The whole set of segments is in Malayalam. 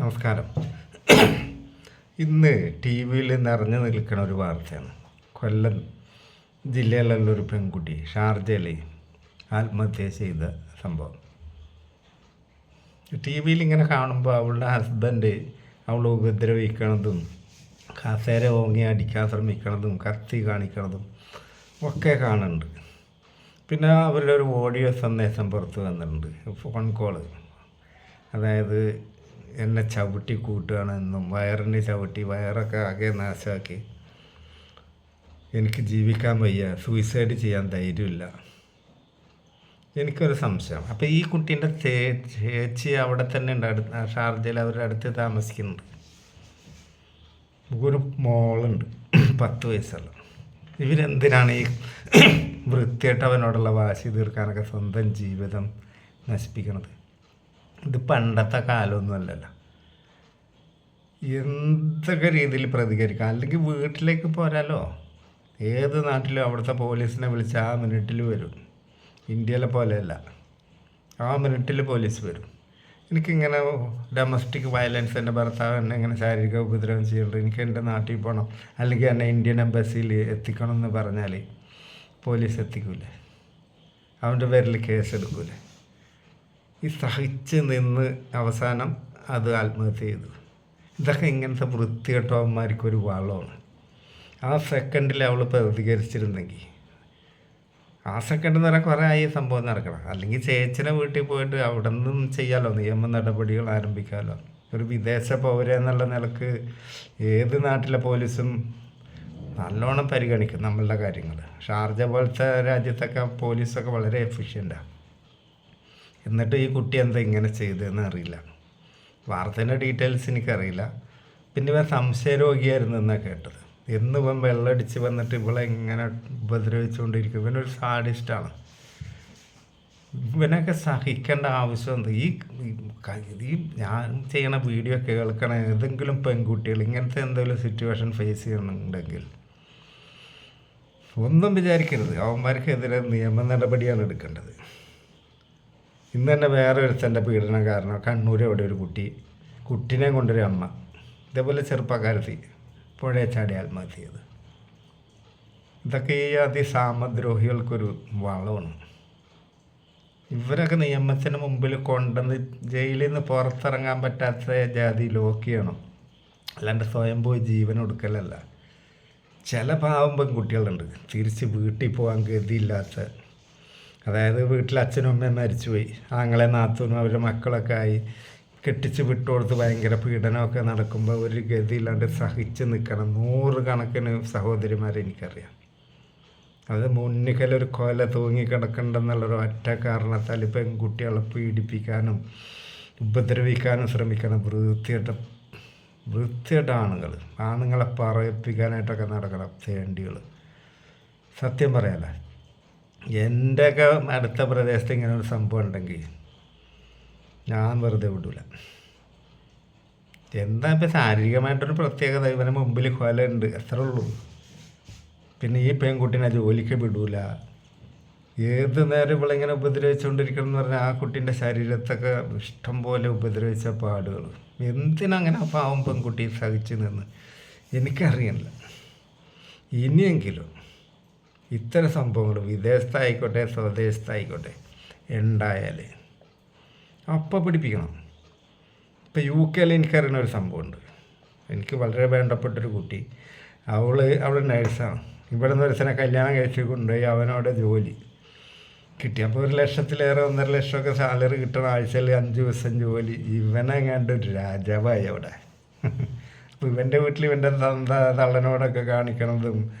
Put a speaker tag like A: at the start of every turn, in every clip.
A: നമസ്കാരം. ഇന്ന് ടി വിയിൽ നിറഞ്ഞു നിൽക്കുന്ന ഒരു വാർത്തയാണ്. കൊല്ലം ജില്ലയിലുള്ള ഒരു പെൺകുട്ടി ഷാർജയിലെ ആത്മഹത്യ ചെയ്ത സംഭവം. ടി വിയിൽ ഇങ്ങനെ കാണുമ്പോൾ അവളുടെ ഹസ്ബൻഡ് അവളെ ഉപദ്രവിക്കണതും കസേര ഓങ്ങി അടിക്കാൻ ശ്രമിക്കണതും കത്തി കാണിക്കണതും ഒക്കെ കാണുന്നുണ്ട്. പിന്നെ അവരുടെ ഒരു ഓഡിയോ സന്ദേശം പുറത്ത് വന്നിട്ടുണ്ട്. Phone call. അതായത് എന്നെ ചവിട്ടി കൂട്ടുകയാണ് എന്നും വയറിന്റെ ചവിട്ടി വയറൊക്കെ ആകെ നാശമാക്കി. എനിക്ക് ജീവിക്കാൻ വയ്യ സൂയിസൈഡ് ചെയ്യാൻ ധൈര്യമില്ല. എനിക്കൊരു സംശയം. അപ്പോൾ ഈ കുട്ടീന്റെ ചേ ചേച്ചി അവിടെ തന്നെ ഉണ്ട് അടുത്ത് ഷാർജയിൽ അവരുടെ അടുത്ത് താമസിക്കുന്നുണ്ട്. ഒരു മോളുണ്ട് പത്ത് വയസ്സുള്ള. ഇവരെന്തിനാണ് ഈ വൃത്തിയായിട്ട് അവനോടുള്ള വാശി തീർക്കാനൊക്കെ സ്വന്തം ജീവിതം നശിപ്പിക്കണത്? ഇത് പണ്ടത്തെ കാലമൊന്നുമല്ലല്ലോ എന്തൊക്കെ രീതിയിൽ പ്രതികരിക്കാം? അല്ലെങ്കിൽ വീട്ടിലേക്ക് പോരാലോ? ഏത് നാട്ടിലും അവിടുത്തെ പോലീസിനെ വിളിച്ച് ആ മിനിറ്റിൽ വരും. ഇന്ത്യയിലെ പോലെയല്ല. ആ മിനിറ്റിൽ പോലീസ് വരും. എനിക്കിങ്ങനെ ഡൊമസ്റ്റിക് വയലൻസ് എന്റെ ഭർത്താവ് എന്നെ ഇങ്ങനെ ശാരീരിക ഉപദ്രവം ചെയ്യുന്നുണ്ട് എനിക്ക് എന്റെ നാട്ടിൽ പോകണം അല്ലെങ്കിൽ എന്നെ ഇന്ത്യൻ എംബസിയിൽ എത്തിക്കണം എന്ന് പറഞ്ഞാൽ പോലീസ് എത്തിക്കൂലേ? അവന്റെ പേരിൽ കേസെടുക്കൂലേ ഈ സഹിച്ച് നിന്ന് അവസാനം അത് ആത്മഹത്യ ചെയ്തു. ഇതൊക്കെ ഇങ്ങനത്തെ വൃത്തികെട്ടവന്മാർക്ക് ഒരു വളമാണ്. ആ സെക്കൻഡിൽ അവൾ പ്രതികരിച്ചിരുന്നെങ്കിൽ ആ സെക്കൻഡ് എന്ന് കുറേ ആയി സംഭവം നടക്കണം. അല്ലെങ്കിൽ ചേച്ചിനെ വീട്ടിൽ പോയിട്ട് അവിടെ നിന്നും ചെയ്യാമല്ലോ നിയമ നടപടികൾ ആരംഭിക്കാമല്ലോ ഒരു വിദേശ പൗര എന്നുള്ള നിലയ്ക്ക് ഏത് നാട്ടിലെ പോലീസും നല്ലോണം പരിഗണിക്കും നമ്മളുടെ കാര്യങ്ങൾ ഷാർജ പോലത്തെ രാജ്യത്തൊക്കെ പോലീസൊക്കെ വളരെ എഫിഷ്യന്റാണ് എന്നിട്ട് ഈ കുട്ടി എന്താ ഇങ്ങനെ ചെയ്തതെന്ന് അറിയില്ല. വാർത്തേന്റെ ഡീറ്റെയിൽസ് എനിക്കറിയില്ല. പിന്നെ ഇവൻ സംശയരോഗിയായിരുന്നു എന്നാണ് കേട്ടത്. എന്ന് ഇവൻ വെള്ളമടിച്ച് വന്നിട്ട് ഇവളെ ഇങ്ങനെ ഉപദ്രവിച്ചുകൊണ്ടിരിക്കും. ഇവനൊരു സാഡിസ്റ്റാണ്. ഇവനൊക്കെ സഹിക്കേണ്ട ആവശ്യം ഈ ഈ ഞാൻ ചെയ്യണ വീഡിയോ കേൾക്കണ ഏതെങ്കിലും പെൺകുട്ടികൾ ഇങ്ങനത്തെ എന്തെങ്കിലും സിറ്റുവേഷൻ ഫേസ് ചെയ്യണമെന്നുണ്ടെങ്കിൽ ഒന്നും വിചാരിക്കരുത്. അവന്മാർക്കെതിരെ നിയമ നടപടിയാണ് എടുക്കേണ്ടത്. ഇന്ന് തന്നെ വേറെ ഒരുത്തന്റെ പീഡനം കാരണം കണ്ണൂർ എവിടെ ഒരു കുട്ടി കുട്ടിനെ കൊണ്ടൊരു അമ്മ ഇതേപോലെ ചെറുപ്പക്കാരത്തി പുഴയെ ചാടി ആത്മഹത്യ ചെയ്ത് ഇതൊക്കെ ഈ അതിസാമദ്രോഹികൾക്കൊരു വളമാണ്. ഇവരൊക്കെ നിയമത്തിന് മുമ്പിൽ കൊണ്ടുവന്ന് ജയിലിൽ നിന്ന് പുറത്തിറങ്ങാൻ പറ്റാത്ത ജാതി ലോക്കിയാണോ? അല്ലാണ്ട് സ്വയം പോയി ജീവൻ കൊടുക്കലല്ല ചില പാവം പെൺകുട്ടികളുണ്ട്. തിരിച്ച് വീട്ടിൽ പോകാൻ ഗതിയില്ലാത്ത അതായത് വീട്ടിൽ അച്ഛനും അമ്മയും മരിച്ചുപോയി. ആങ്ങളെ നാത്തൂനും അവരുടെ മക്കളൊക്കെ ആയി. കെട്ടിച്ച് വിട്ടുകൊടുത്ത് ഭയങ്കര പീഡനമൊക്കെ നടക്കുമ്പോൾ ഒരു ഗതിയില്ലാണ്ട് സഹിച്ച് നിൽക്കണം നൂറ് കണക്കിന് സഹോദരിമാരെ എനിക്കറിയാം. അത് മുന്നിക്കലൊരു കൊല തൂങ്ങി കിടക്കണ്ടെന്നുള്ളൊരു ഒറ്റ കാരണത്താൽ പെൺകുട്ടികളെ പീഡിപ്പിക്കാനും ഉപദ്രവിക്കാനും ശ്രമിക്കണം വൃത്തിയായിട്ട് വൃത്തിയായിട്ട് ആണുങ്ങൾ. ആണുങ്ങളെ പറയിപ്പിക്കാനായിട്ടൊക്കെ നടക്കണം തേണ്ടികൾ. സത്യം പറയാലേ. എന്റെയൊക്കെ അടുത്ത പ്രദേശത്ത് ഇങ്ങനെ ഒരു സംഭവം ഉണ്ടെങ്കിൽ ഞാൻ വെറുതെ വിടൂല. എന്താ ഇപ്പം ശാരീരികമായിട്ടൊരു പ്രത്യേകത? ഇവനെ മുമ്പിൽ കൊല ഉണ്ട് അത്രേ ഉള്ളൂ. പിന്നെ ഈ പെൺകുട്ടീനെ ജോലിക്ക് വിടൂല. ഏത് നേരം ഇവളിങ്ങനെ ഉപദ്രവിച്ചുകൊണ്ടിരിക്കണം എന്ന് പറഞ്ഞാൽ ആ കുട്ടീന്റെ ശരീരത്തൊക്കെ ഇഷ്ടം പോലെ ഉപദ്രവിച്ച പാടുകൾ എന്തിനങ്ങനെ ആ പാവം പെൺകുട്ടി സഹിച്ചു നിന്ന്? എനിക്കറിയില്ല. ഇനിയെങ്കിലും ഇത്തരം സംഭവങ്ങൾ വിദേശത്തായിക്കോട്ടെ സ്വദേശത്തായിക്കോട്ടെ ഉണ്ടായാൽ അപ്പം പിടിപ്പിക്കണം. ഇപ്പം യു കെയിൽ എനിക്കറിയുന്ന ഒരു സംഭവമുണ്ട്. എനിക്ക് വളരെ വേണ്ടപ്പെട്ടൊരു കുട്ടി. അവൾ അവൾ നേഴ്സാണ്. ഇവിടെ നിന്ന് ഒരുത്തനെ കല്യാണം കഴിച്ച് കൊണ്ടുപോയി അവനവിടെ ജോലി കിട്ടി. അപ്പോൾ ഒരു ലക്ഷത്തിലേറെ ഒന്നര ലക്ഷമൊക്കെ സാലറി കിട്ടണ ആഴ്ചയിൽ അഞ്ച് ദിവസം ജോലി. ഇവനെങ്ങാണ്ട് ഒരു രാജാവായി അവിടെ. അപ്പോൾ ഇവന്റെ വീട്ടിൽ ഇവന്റെ തള്ളനോടൊക്കെ കാണിക്കണതും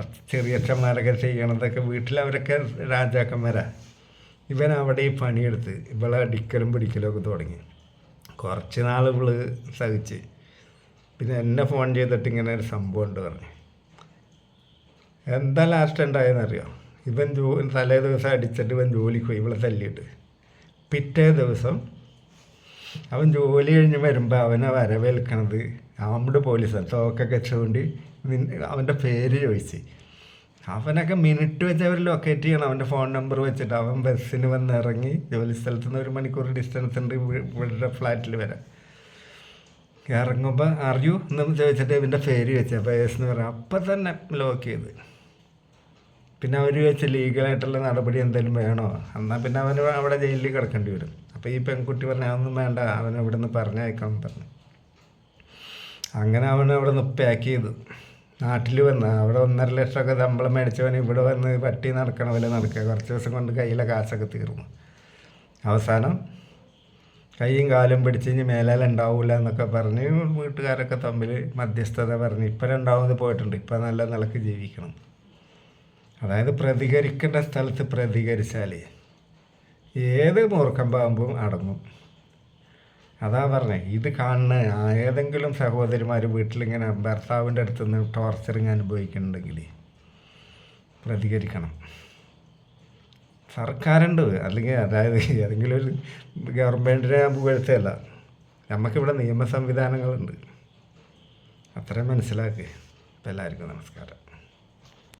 A: ചെറിയച്ഛന്മാരൊക്കെ ചെയ്യണതൊക്കെ വീട്ടിലവരൊക്കെ രാജാക്കന്മാരാണ് രാജാക്കന്മാരാ. ഇവൻ അവിടെ ഈ പണിയെടുത്ത് ഇവളെ അടിക്കലും പിടിക്കലും ഒക്കെ തുടങ്ങി. കുറച്ച് നാൾ ഇവൾ സഹിച്ച്. പിന്നെ എന്നെ ഫോൺ ചെയ്തിട്ട് ഇങ്ങനെ ഒരു സംഭവം ഉണ്ട് പറഞ്ഞു. എന്താ ലാസ്റ്റ് ഉണ്ടായെന്നറിയോ? ഇവൻ ജോ തലേ ദിവസം അടിച്ചിട്ട് ഇവൻ ജോലിക്ക് പോയി ഇവളെ തല്ലിയിട്ട്. പിറ്റേ ദിവസം അവൻ ജോലി കഴിഞ്ഞ് വരുമ്പോൾ അവനെ വരവേൽക്കണത് നമ്മുടെ പോലീസാണ് തോക്കൊക്കെ നിൻ- അവന്റെ പേര് ചോദിച്ച്. അവനൊക്കെ മിനിറ്റ് വെച്ച് അവർ ലൊക്കേറ്റ് ചെയ്യണം. അവന്റെ ഫോൺ നമ്പർ വെച്ചിട്ട് അവൻ ബസ്സിന് വന്ന് ഇറങ്ങി ജോലി സ്ഥലത്ത് നിന്ന് ഒരു മണിക്കൂർ ഡിസ്റ്റൻസ് ഉണ്ട് ഇവ- ഇവരുടെ ഫ്ലാറ്റിൽ വരാൻ. ഇറങ്ങുമ്പോൾ അറിയൂ എന്ന് ചോദിച്ചിട്ട് ഇവന്റെ പേര് വെച്ചു. അപ്പോൾ എസ് എന്ന് പറഞ്ഞു അപ്പം തന്നെ ലോക്ക് ചെയ്ത്. പിന്നെ അവർ വെച്ച് ലീഗലായിട്ടുള്ള നടപടി എന്തെങ്കിലും വേണോ? എന്നാൽ പിന്നെ അവൻ അവിടെ ജയിലിൽ കിടക്കേണ്ടി വരും. അപ്പോൾ ഈ പെൺകുട്ടി പറഞ്ഞു അതൊന്നും വേണ്ട അവൻ ഇവിടെ നിന്ന് പറഞ്ഞയക്കണം പറഞ്ഞു. അങ്ങനെ അവൻ അവിടെ നിന്ന് പാക്ക് ചെയ്തു. നാട്ടിൽ വന്ന് അവിടെ ഒന്നര ലക്ഷമൊക്കെ ശമ്പളം മേടിച്ചവൻ ഇവിടെ വന്ന് പട്ടി നടക്കണ പോലെ നടക്കുക. കുറച്ച് ദിവസം കൊണ്ട് കയ്യിലെ കാശൊക്കെ തീർന്നു. അവസാനം കൈയും കാലും പിടിച്ച് ഇനി മേലാൽ ഉണ്ടാവില്ല എന്നൊക്കെ പറഞ്ഞ് വീട്ടുകാരൊക്കെ തമ്മിൽ മധ്യസ്ഥത പറഞ്ഞ് ഇപ്പം പോയിട്ടുണ്ട് ഇപ്പം നല്ല നിലയ്ക്ക് ജീവിക്കണം. അതായത് പ്രതികരിക്കേണ്ട സ്ഥലത്ത് പ്രതികരിച്ചാൽ ഏത് മൂർഖം പാമ്പും അടങ്ങും. അതാ പറഞ്ഞത് ഇത് കാണുന്ന ഏതെങ്കിലും സഹോദരിമാർ വീട്ടിലിങ്ങനെ ഭർത്താവിന്റെ അടുത്ത് നിന്ന് ടോർച്ചറിങ് അനുഭവിക്കുന്നുണ്ടെങ്കിൽ പ്രതികരിക്കണം. സർക്കാരുണ്ട് അല്ലെങ്കിൽ അതായത് ഏതെങ്കിലും ഒരു ഗവൺമെന്റിനെ പുകഴ്ത്തല്ല നമുക്കിവിടെ നിയമ സംവിധാനങ്ങളുണ്ട് അത്രയും മനസ്സിലാക്കുക എല്ലാവർക്കും നമസ്കാരം.